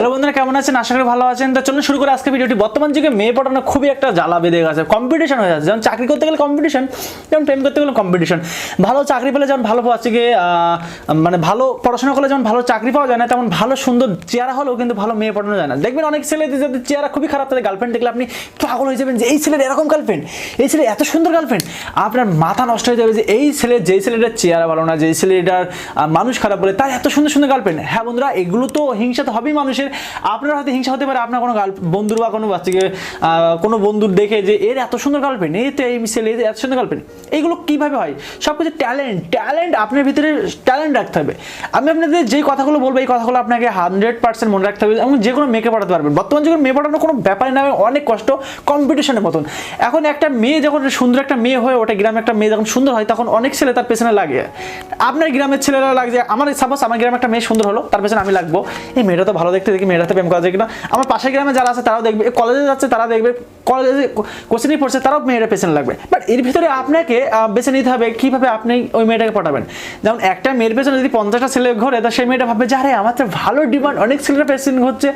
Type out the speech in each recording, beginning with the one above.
Hello বন্ধুরা, কেমন আছেন? আশা করি ভালো আছেন। তো চলুন শুরু করে আজকে ভিডিওটি। বর্তমান যুগে মেয়ে পড়ানো খুবই একটা জ্বালা বেঁধে গেছে। কম্পিটিশন হয়ে যাচ্ছে। যেমন চাকরি করতে গেলে কম্পিটিশন যেমন প্রেম করতে গেলে কম্পিটিশন ভালো চাকরি পেলে যেমন ভালো পাচ্ছে গিয়ে মানে ভালো পড়াশোনা করলে যেমন ভালো চাকরি পাওয়া যায় না, তেমন ভালো সুন্দর চেহারা হলেও কিন্তু ভালো মেয়ে পড়ানো যায় না। দেখবেন অনেক ছেলে যাদের চেহারা খুবই খারাপ, তাদের গার্লফ্রেন্ড দেখলে আপনি পাগল হয়ে যাবেন যে, এই ছেলের এরকম গার্লফ্রেন্ড এই ছেলে এত সুন্দর গার্লফ্রেন্ড আপনার মাথা নষ্ট হয়ে যাবে যে, এই ছেলে যেই ছেলেটার চেহারা ভালো না যেই ছেলেটার মানুষ খারাপ বলে, তার এত সুন্দর সুন্দর গার্লফ্রেন্ড হ্যাঁ বন্ধুরা, এগুলো তো হিংসা তো হবেই মানুষের। আপনার হয়তো হিংসা হতে পারে, আপনার কোনো গার্ল বন্ধুর বা কোনো বাচ্চাকে কোনো বন্ধুর দেখে যে এর এত সুন্দর গার্লফ্রেন্ড এই তো এই ছেলে এত সুন্দর গার্লফ্রেন্ড। এইগুলো কীভাবে হয়? সব কিছু ট্যালেন্ট ট্যালেন্ট আপনার ভিতরে ট্যালেন্ট রাখতে হবে। আমি আপনাদের যেই কথাগুলো বলব, এই কথাগুলো আপনাকে হান্ড্রেড পার্সেন্ট মনে রাখতে হবে এবং যে কোনো মেয়েকে পড়াতে পারবেন। বর্তমান যুগের মেয়ে পড়ানো কোনো ব্যাপারই না অনেক কষ্ট কম্পিটিশনের মতন। এখন একটা মেয়ে যখন সুন্দর একটা মেয়ে হয়ে ওঠে, গ্রামে একটা মেয়ে যখন সুন্দর হয়, তখন অনেক ছেলে তার পেছনে লাগে। আপনার গ্রামের ছেলেরা লাগছে, আমার সাপোজ আমার গ্রামে একটা মেয়ে সুন্দর হলো, তার পেছনে আমি লাগবো। এই মেয়েটা তো ভালো দেখতে মেয়েটা তো প্রেম করা যায় কিনা? আমার পাশের গ্রামে যারা আছে তারাও দেখবে। কলেজে যাচ্ছে তারা দেখবে। কলেজে কোচিংয়ে পড়ছে তারাও মেয়েটা পেছনে লাগবে। বাট এর ভিতরে আপনাকে বেছে নিতে হবে কীভাবে আপনি ওই মেয়েটাকে পটাবেন। যেমন একটা মেয়ের পেছনে যদি পঞ্চাশটা ছেলে ঘরে, তা সেই মেয়েটা ভাববে যে, আরে, আমার তো ভালো ডিমান্ড অনেক ছেলেরা পেছনে ঘুরছে।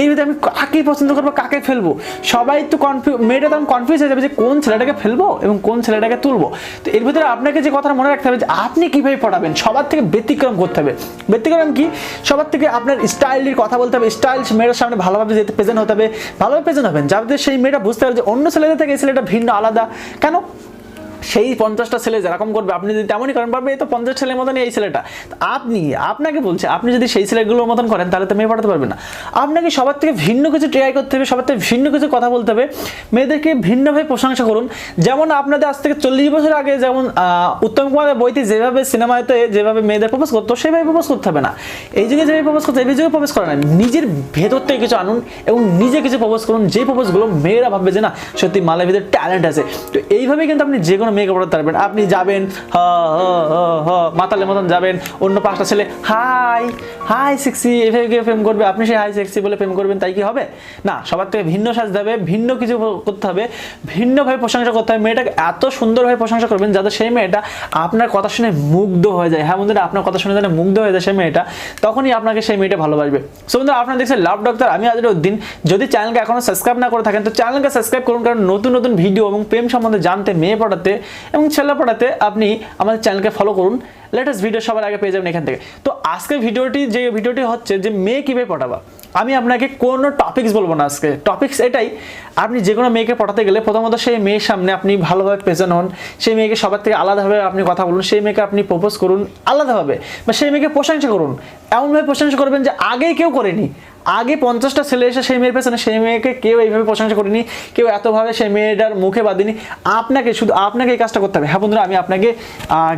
এই ভিতরে আমি কাকে পছন্দ করব, কাকে ফেলব? সবাই তো কনফিউ মেয়েটা তখন কনফিউজ হয়ে যাবে যে, কোন ছেলেটাকে ফেলব এবং কোন ছেলেটাকে তুলবো? তো এর ভিতরে আপনাকে যে কথাটা মনে রাখতে হবে যে, আপনি কীভাবে পড়াবেন সবার থেকে ব্যতিক্রম করতে হবে। ব্যতিক্রম কি? সবার থেকে আপনার স্টাইলের কথা বলতে হবে। স্টাইল মেয়েটার সামনে ভালোভাবে যেতে প্রেজেন্ট হতে হবে, ভালোভাবে প্রেজেন্ট হবেন। যাতে সেই মেয়েটা বুঝতে পারে যে অন্য ছেলেদের থেকে এই ছেলেটা ভিন্ন, আলাদা। কেন? সেই পঞ্চাশটা ছেলে যেরকম করবে, আপনি যদি তেমনই করেন পারবে এই তো পঞ্চাশ ছেলের মতনই এই ছেলেটা। আপনি, আপনাকে বলছে, আপনি যদি সেই ছেলেগুলোর মতন করেন, তাহলে তো মেয়ে পাঠাতে পারবেন না। আপনাকে সবার থেকে ভিন্ন কিছু ট্রাই করতে হবে, সবার থেকে ভিন্ন কিছু কথা বলতে হবে। মেয়েদেরকে ভিন্নভাবে প্রশংসা করুন। যেমন আপনাদের আজ থেকে চল্লিশ বছর আগে যেমন উত্তম কুমারের বইতে যেভাবে সিনেমাতে যেভাবে মেয়েদের প্রপোজ করতো, সেভাবে প্রপোজ করতে হবে না। এই যুগে যেভাবে প্রপোজ করতে, এই যুগে প্রপোজ করে না। নিজের ভেতর থেকে কিছু আনুন এবং নিজে কিছু প্রপোজ করুন। যে প্রপোজগুলো মেয়েরা ভাববে যে না, সত্যি মালের ভিতরে ট্যালেন্ট আছে। তো এইভাবে কিন্তু আপনি যে কোনো মেয়েকে পড়াতে পারবেন, আপনি যাবেন, হ হ মাতালের মতন যাবেন, অন্য পাঁচটা ছেলে, হাই হাই সেক্সি এভাবে গিয়ে প্রেম করবে, আপনি সেই হাই সেক্সি বলে প্রেম করবেন, তাই কি হবে? না, সবার থেকে ভিন্ন সাজতে হবে, ভিন্ন কিছু করতে হবে, ভিন্নভাবে প্রশংসা করতে হবে, মেয়েটাকে এত সুন্দরভাবে প্রশংসা করবেন যাতে সেই মেয়েটা আপনার কথা শুনে মুগ্ধ হয়ে যায়। হ্যাঁ বন্ধুরা, আপনার কথা শুনে যেন মুগ্ধ হয়ে যায় সেই মেয়েটা, তখনই আপনাকে সেই মেয়েটা ভালোবাসবে। সো বন্ধুরা, আপনারা দেখছেন লাভ ডক্টর, আমি আজের উদ্দিন যদি চ্যানেলকে এখনও সাবস্ক্রাইব না করে থাকেন, তো চ্যানেলকে সাবস্ক্রাইব করুন, কারণ নতুন নতুন ভিডিও এবং প্রেম সম্বন্ধে জানতে, মেয়ে পড়াতে এবং ছেলে পড়াতে আপনি আমাদের চ্যানেলকে ফলো করুন। লেটেস্ট ভিডিও সবার আগে পেয়ে যাবেন এখান থেকে। তো আজকের ভিডিওটি যে ভিডিওটি হচ্ছে যে মেয়ে কীভাবে পটাবা আমি আপনাকে কোনো টপিক্স বলব না আজকে। টপিক্স এটাই, আপনি যে কোনো মেয়েকে পটাতে গেলে প্রথমত সেই মেয়ের সামনে আপনি ভালোভাবে প্রেজেন্ট হন। সেই মেয়েকে সবার থেকে আলাদাভাবে আপনি কথা বলুন। সেই মেয়েকে আপনি প্রপোজ করুন আলাদাভাবে। বা সেই মেয়েকে প্রশংসা করুন। এমনভাবে প্রশংসা করবেন যে আগে কেউ করেনি। আগে পঞ্চাশটা ছেলে এসে সেই মেয়ের পেছনে, সেই মেয়েকে কেউ এইভাবে প্রশংসা করেনি, কেউ এতভাবে সেই মেয়েটার মুখে বাঁধেনি আপনাকে শুধু আপনাকে এই কাজটা করতে হবে। হ্যাঁ বন্ধুরা, আমি আপনাকে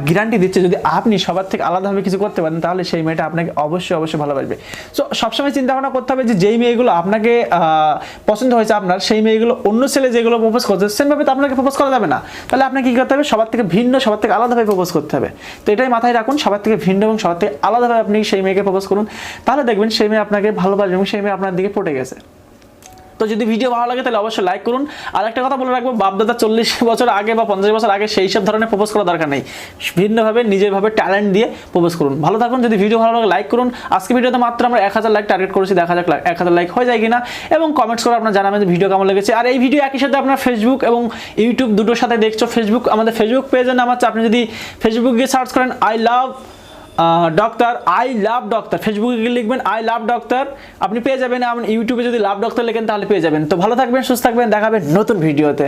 গ্যারান্টি দিচ্ছি, যদি আপনি সবার থেকে আলাদাভাবে কিছু করতে পারেন, তাহলে সেই মেয়েটা আপনাকে অবশ্যই অবশ্যই ভালোবাসবে। সো সবসময় চিন্তা ভাবনা করতে হবে যে যেই মেয়েগুলো আপনাকে পছন্দ হয়েছে আপনার, সেই মেয়েগুলো অন্য ছেলে যেগুলো প্রপোজ করছে সেমভাবে তো আপনাকে প্রপোজ করা যাবে না। তাহলে আপনাকে কী করতে হবে? সবার থেকে ভিন্ন, সবার থেকে আলাদাভাবে প্রপোজ করতে হবে। তো এটাই মাথায় রাখুন, সবার থেকে ভিন্ন এবং সবার থেকে আলাদাভাবে আপনি সেই মেয়েকে প্রপোজ করুন। তাহলে দেখবেন সেই মেয়ে আপনাকে ভালোবাসবে। এবং সেই মেয়ে আপনার দিকে পটে গেছে। তো যদি ভিডিও ভালো লাগে, তাহলে অবশ্যই লাইক করুন। আর একটা কথা বলে রাখব, বাপদাদা চল্লিশ বছর আগে বা পঞ্চাশ বছর আগে সেই সব ধরনের প্রপোজ করা দরকার নেই। ভিন্নভাবে, নিজেরভাবে ট্যালেন্ট দিয়ে প্রপোজ করুন। ভালো থাকুন, যদি ভিডিও ভালো লাগে লাইক করুন। আজকে ভিডিওতে মাত্র আমরা এক হাজার লাইক টার্গেট করেছি, দেখা যাক এক হাজার লাইক হয়ে যায় কিনা। এবং কমেন্টস করে আপনার জানাবেন যে ভিডিও কেমন লেগেছে। আর এই ভিডিও একই সাথে আপনার ফেসবুক এবং ইউটিউব দুটোর সাথে দেখছ। ফেসবুক আমাদের ফেসবুক পেজের নাম আছে আপনি যদি ফেসবুক গিয়ে সার্চ করেন I love doctor I love doctor ফেসবুকে গিয়ে লিখবেন আই লাভ ডক্টর আপনি পেয়ে যাবেন আপনি ইউটিউবে যদি লাভ ডক্টর লেখেন, তাহলে পেয়ে যাবেন। তো ভালো থাকবেন, সুস্থ থাকবেন, দেখাবেন নতুন ভিডিওতে।